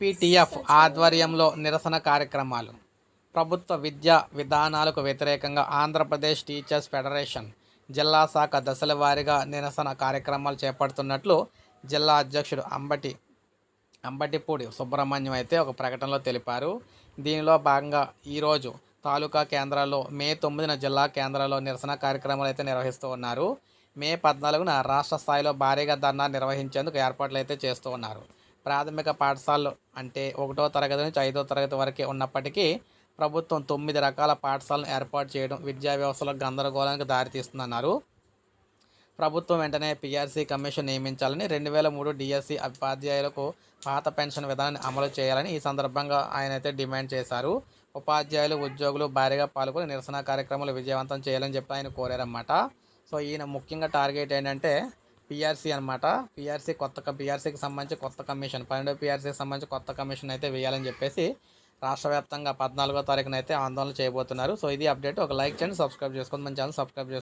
APTF ఆధ్వర్యంలో నిరసన కార్యక్రమాలు. ప్రభుత్వ విద్యా విధానాలకు వ్యతిరేకంగా ఆంధ్రప్రదేశ్ టీచర్స్ ఫెడరేషన్ జిల్లా శాఖ దశల వారీగా నిరసన కార్యక్రమాలు చేపడుతున్నట్లు జిల్లా అధ్యక్షుడు అంబటి అంబటిపూడి సుబ్రహ్మణ్యం అయితే ఒక ప్రకటనలో తెలిపారు. దీనిలో భాగంగా ఈరోజు తాలూకా కేంద్రాల్లో మే తొమ్మిదిన జిల్లా కేంద్రాల్లో నిరసన కార్యక్రమాలు అయితే నిర్వహిస్తూ ఉన్నారు. మే పద్నాలుగున రాష్ట్ర స్థాయిలో భారీగా ధర్నా నిర్వహించేందుకు ఏర్పాట్లు అయితే చేస్తూ ఉన్నారు. ప్రాథమిక పాఠశాలలు అంటే ఒకటో తరగతి నుంచి ఐదో తరగతి వరకే ఉన్నప్పటికీ ప్రభుత్వం తొమ్మిది రకాల పాఠశాలను ఏర్పాటు చేయడం విద్యా వ్యవస్థలో గందరగోళానికి దారితీస్తుందన్నారు. ప్రభుత్వం వెంటనే పీఆర్సీ కమిషన్ నియమించాలని రెండు వేల మూడు డిఎస్సి ఉపాధ్యాయులకు పాత పెన్షన్ విధానాన్ని అమలు చేయాలని ఈ సందర్భంగా ఆయన అయితే డిమాండ్ చేశారు. ఉపాధ్యాయులు ఉద్యోగులు భారీగా పాల్గొని నిరసన కార్యక్రమాలు విజయవంతం చేయాలని చెప్పి ఆయన కోరారన్నమాట. సో ఈయన ముఖ్యంగా టార్గెట్ ఏంటంటే పిఆర్సీ అనమాట పిఆర్సీ కొత్త పిఆర్సీకి సంబంధించి కొత్త కమిషన్. పన్నెండో పిఆర్సీకి సంబంధించి కొత్త కమిషన్ అయితే వేయాలని చెప్పేసి రాష్ట్ర వ్యాప్తంగా పద్నాలుగో తారీఖున అయితే ఆందోళన చేయబోతున్నారు. సో ఇది అప్డేట్. ఒక లైక్ చేయండి సబ్స్క్రైబ్ చేసుకోండి. మన ఛానల్ సబ్స్క్రైబ్ చేసుకోండి